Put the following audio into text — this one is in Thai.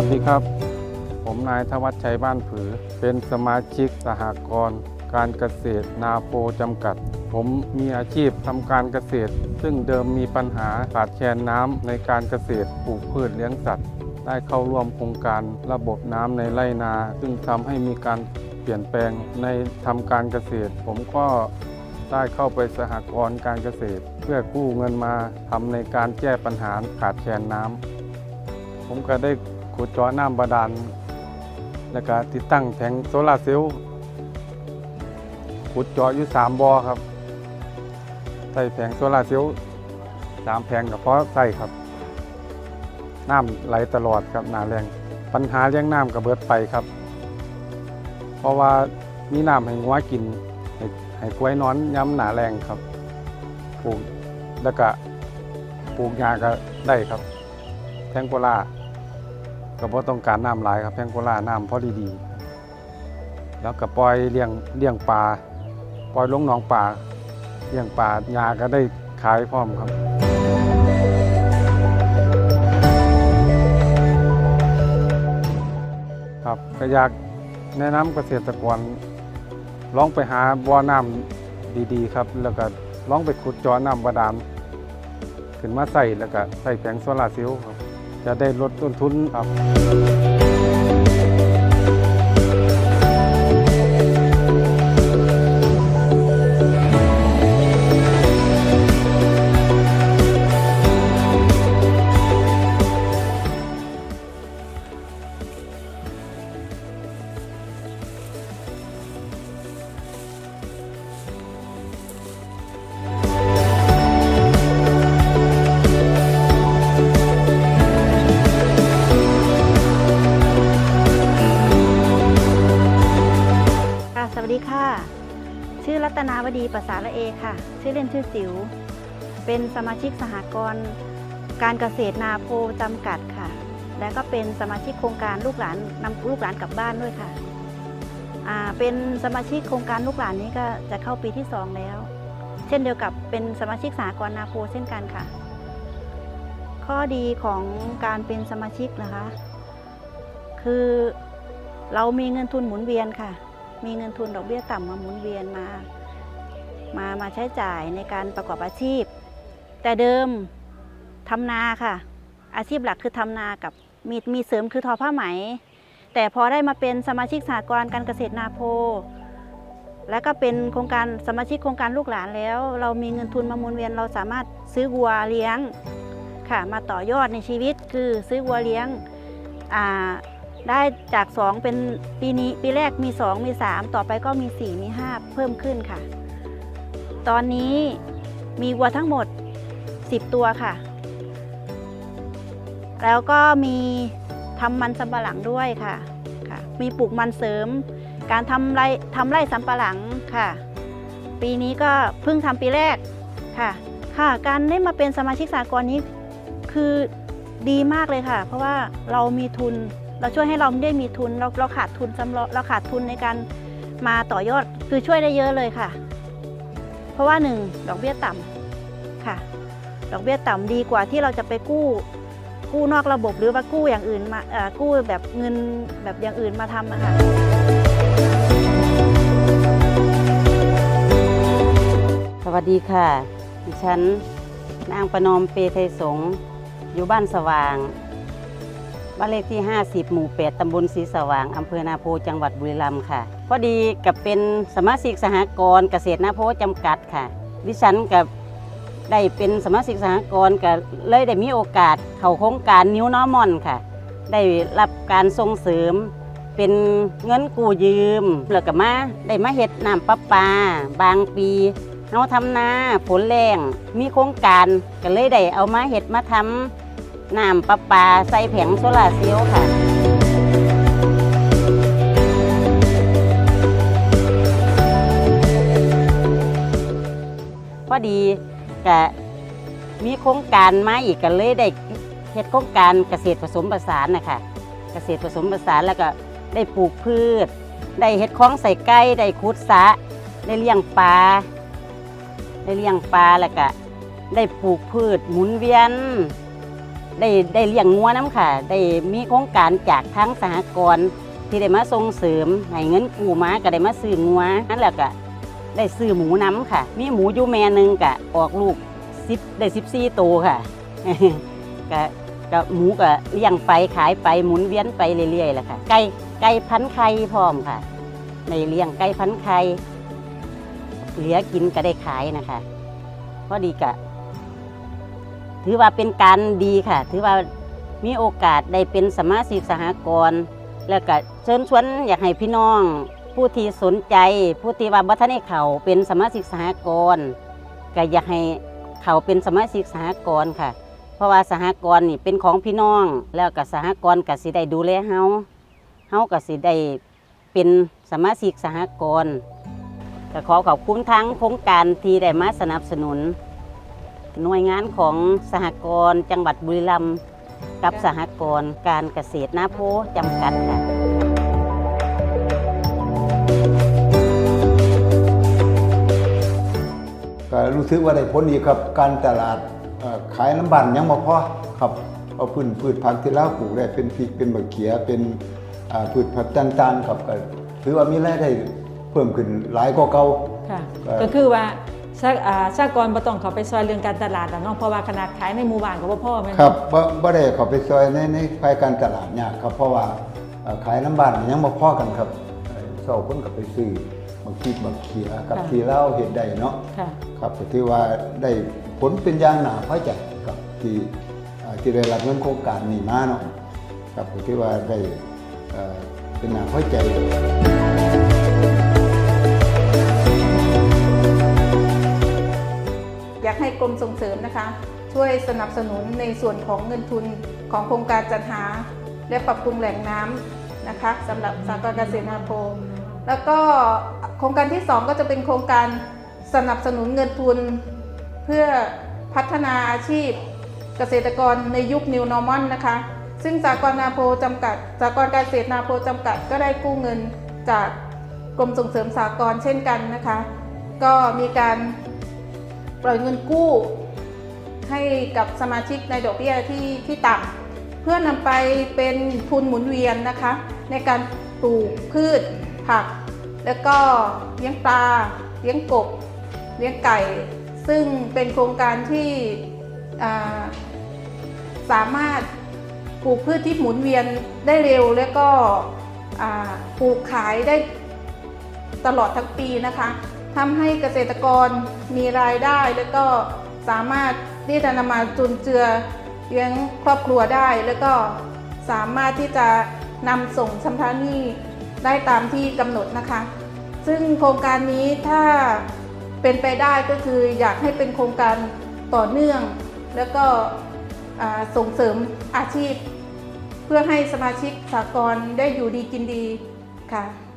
วัสดีครับ ผมนายธวัชชัยบ้านผือ เป็นสมาชิกสหกรณ์การเกษตรนาโพจำกัด ผมมีอาชีพทำการเกษตร ซึ่งเดิมมีปัญหาขาดแคลนน้ำในการเกษตรปลูกพืชเลี้ยงสัตว์ ได้เข้าร่วมโครงการระบบน้ำในไร่นา ซึ่งทำให้มีการเปลี่ยนแปลงในทำการเกษตร ผมก็ได้เข้าไปสหกรณ์การเกษตร เพื่อกู้เงินมาทำในการแก้ปัญหาขาดแคลนน้ำผมก็ได้ ขุดเจาะน้ำบาดาล แล้วก็ติดตั้งแผงโซลาร์เซลล์ขุดเจาะอยู่สามบ่อครับ ใส่แผงโซลาร์เซลล์สามแผงกับเพราะใส่ครับ น้ำไหลตลอดครับหนาแรง ปัญหาเรื่องน้ำกับเบิดไปครับ เพราะว่ามีน้ำให้งัวกิน ให้ให้กล้วยนอนย้ำหนาแรงครับปลูกแล้วก็ปลูกยาก็ได้ครับแพงโกลา ก็บ่ต้องการน้ำหลายครับแพงโกลาน้ำพอดีๆแล้วก็ปล่อยเลี้ยงเลี้ยงปลาปล่อยลงหนองปลาเลี้ยงปลายาก็ได้ขายพร้อมครับครับก็อยากแนะนำเกษตรกรลองไปหาบ่อน้ำดีๆครับ แล้วก็ลองไปขุดจาะน้ำบาดาลขึ้นมาใส่แล้วก็ใส่แผงโซลาร์เซลล์ครับ จะได้ลดต้นทุนครับ ตนาวดีประสาละเอค่ะ ชื่อเล่นชื่อจิ๋วเป็นสมาชิกสหกรณ์การเกษตรนาโพจำกัดค่ะ และก็เป็นสมาชิกโครงการลูกหลานนำลูกหลานกลับบ้านด้วยค่ะเป็นสมาชิกโครงการลูกหลานนี้ก็จะเข้าปีที่สองแล้ว เช่นเดียวกับเป็นสมาชิกสหกรณ์นาโพเช่นกันค่ะ ข้อดีของการเป็นสมาชิกนะคะ คือเรามีเงินทุนหมุนเวียนค่ะ มีเงินทุนดอกเบี้ยต่ำมาหมุนเวียนมา มามาใช้จ่ายในการประกอบอาชีพ แต่เดิมทำนาค่ะ อาชีพหลักคือทำนากับมีมีเสริมคือทอผ้าไหม แต่พอได้มาเป็นสมาชิกสหกรณ์การเกษตรนาโพ และก็เป็นโครงการสมาชิกโครงการลูกหลานแล้ว เรามีเงินทุนมาหมุนเวียนเราสามารถซื้อวัวเลี้ยงค่ะมาต่อยอดในชีวิตคือซื้อวัวเลี้ยงได้จาก 2 เป็นปีนี้ปีแรกมี 2 มี 3 ต่อไปก็มี 4 มี 5 เพิ่มขึ้นค่ะ ตอนนี้มีวัวทั้งหมด 10 ตัวค่ะ แล้วก็มีทำมันสำปะหลังด้วยค่ะค่ะ มีปลูกมันเสริม การทำไรทำไร่สำปะหลังค่ะ ปีนี้ก็เพิ่งทำปีแรกค่ะ ค่ะ การได้มาเป็นสมาชิกสากลนี้คือดีมากเลยค่ะ เพราะว่าเรามีทุนเราช่วยให้เราไม่ได้มีทุนเราเราขาดทุนสำรองเราขาดทุนในการมาต่อยอดคือช่วยได้เยอะเลยค่ะ เพราะว่าหนึ่งดอกเบี้ยต่ำค่ะ ดอกเบี้ยต่ำดีกว่าที่เราจะไปกู้ กู้นอกระบบหรือว่ากู้อย่างอื่นมาเอ่อกู้แบบเงินแบบอย่างอื่นมาทำนะคะสวัสดีค่ะ ดิฉันนางประนอมเปไทยสงอยู่บ้านสว่าง บ้านเลขที่ 50 หมู่ 8 ตำบลศรีสว่าง อำเภอนาโพ จังหวัดบุรีรัมย์ค่ะ พอดีกับเป็นสมาชิกสหกรณ์เกษตรนาโพจำกัดค่ะ ดิฉันกับได้เป็นสมาชิกสหกรณ์กับเลยได้มีโอกาสเข้าโครงการนิ้วน้อมอนค่ะ ได้รับการส่งเสริม เป็นเงินกู้ยืมแล้วก็มาได้มาเฮ็ดน้ำประปา บางปีเฮาทำนาฝนแรงมีโครงการก็เลยได้เอามาเฮ็ดมาทำ น้ำประปาใส่แผงโซลาเซลล์ค่ะ พอดีก็มีโครงการมาอีกก็เลยได้เฮ็ดโครงการเกษตรผสมผสานนะคะเกษตรผสมผสานแล้วก็ได้ปลูกพืช ได้เฮ็ดคล้องใส่ไก่ได้ขุดสะได้เลี้ยงปลาได้เลี้ยงปลาแล้วก็ได้ปลูกพืชหมุนเวียน ได้ได้เลี้ยงงัวน้ำค่ะ ได้มีโครงการจากทั้งสหกรณ์ที่ได้มาส่งเสริมให้เงินกู้มาก็ได้มาซื้องัวนั่นแหละก็ได้ซื้อหมูน้ำค่ะ มีหมูอยู่แม่หนึ่งก็ออกลูกสิบได้สิบสี่ตัวค่ะก็ก็หมูก็เลี้ยงไปขายไปหมุนเวียนไปเรื่อยๆแหละค่ะ ไก่ไก่พันไข่พร้อมค่ะในเลี้ยงไก่พันไข่เหลือกินก็ได้ขายนะคะพอดีกะ ถือว่าเป็นการดีค่ะ ถือว่ามีโอกาสได้เป็นสมาชิกสหกรณ์แล้วก็เชิญชวนอยากให้พี่น้อง ผู้ที่สนใจ ผู้ที่ว่าบัทนให้เขาเป็นสมาชิกสหกรณ์ก็อยากให้เขาเป็นสมาชิกสหกรณ์ค่ะ เพราะว่าสหกรณ์นี่เป็นของพี่น้อง แล้วก็สหกรณ์ก็สิได้ดูแลเฮาเฮาก็สิได้เป็นสมาชิกสหกรณ์ก็ขอขอบคุณทั้งโครงการที่ได้มาสนับสนุน หน่วยงานของสหกรณ์จังหวัดบุรีรัมย์กับสหกรณ์การเกษตรนาโพจำกัดค่ะก็รู้สึกว่าได้ผลดีครับ การตลาดเอ่อขายน้ำบันยังบ่พอครับเอาพืชพืชผักที่เราปลูกได้เป็นพริกเป็นมะเขือเป็นอ่าพืชผักต่างๆครับก็ถือว่ามีรายได้เพิ่มขึ้นหลายกว่าเก่าค่ะครับก็คือว่า สาอ่าสากรณ์บ่ต้องเขาไปซอยเรื่องการตลาดแล้วเนาะเพราะว่าขนาดขายในหมู่บ้านก็บ่พอแม่นครับบ่บ่ได้เข้าไปซอยในในภายการตลาดยากครับเพราะว่าเอ่อขายน้ำบันยังบ่พอกันครับเอ่อเจ้าคนก็ไปซื้อบางทีบางเขียกับที่เราเฮ็ดได้เนาะค่ะครับก็ถือว่าได้ผลเป็นอย่างหนาพอใจครับที่อ่าที่ได้รับเงินโครงการนี้มาเนาะครับก็ถือว่าได้เอ่อเป็นหนาพอใจ อยากให้กรมส่งเสริมนะคะ ช่วยสนับสนุนในส่วนของเงินทุนของโครงการจัดหา และปรับปรุงแหล่งน้ำนะคะสำหรับสากลเกษตรนาโพแล้วก็โครงการที่ 2 ก็จะเป็นโครงการสนับสนุนเงินทุน เพื่อพัฒนาอาชีพเกษตรกรในยุค New Normal นะคะ ซึ่งสากลนาโพจำกัดสากลเกษตรนาโพจำกัดก็ได้กู้เงินจากกรมส่งเสริมสากลเช่นกันนะคะ ก็มีการ ปล่อยเงินกู้ ให้กับสมาชิกในดอกเบี้ยที่ที่ต่ำเพื่อนำไปเป็นทุนหมุนเวียนนะคะ ในการปลูกพืชผัก แล้วก็เลี้ยงปลาเลี้ยงกบ เลี้ยงไก่ ซึ่งเป็นโครงการที่สามารถปลูกพืชที่หมุนเวียนได้เร็ว แล้วก็ปลูกขายได้ตลอดทั้งปีนะคะ ทำให้เกษตรกรมีรายได้ แล้วก็สามารถที่จะนำมาจุนเจือเลี้ยงครอบครัวได้ แล้วก็สามารถที่จะนำส่งชำระหนี้ได้ตามที่กำหนดนะคะ ซึ่งโครงการนี้ถ้าเป็นไปได้ก็คืออยากให้เป็นโครงการต่อเนื่อง แล้วก็ส่งเสริมอาชีพ เพื่อให้สมาชิกสากลได้อยู่ดีกินดีค่ะ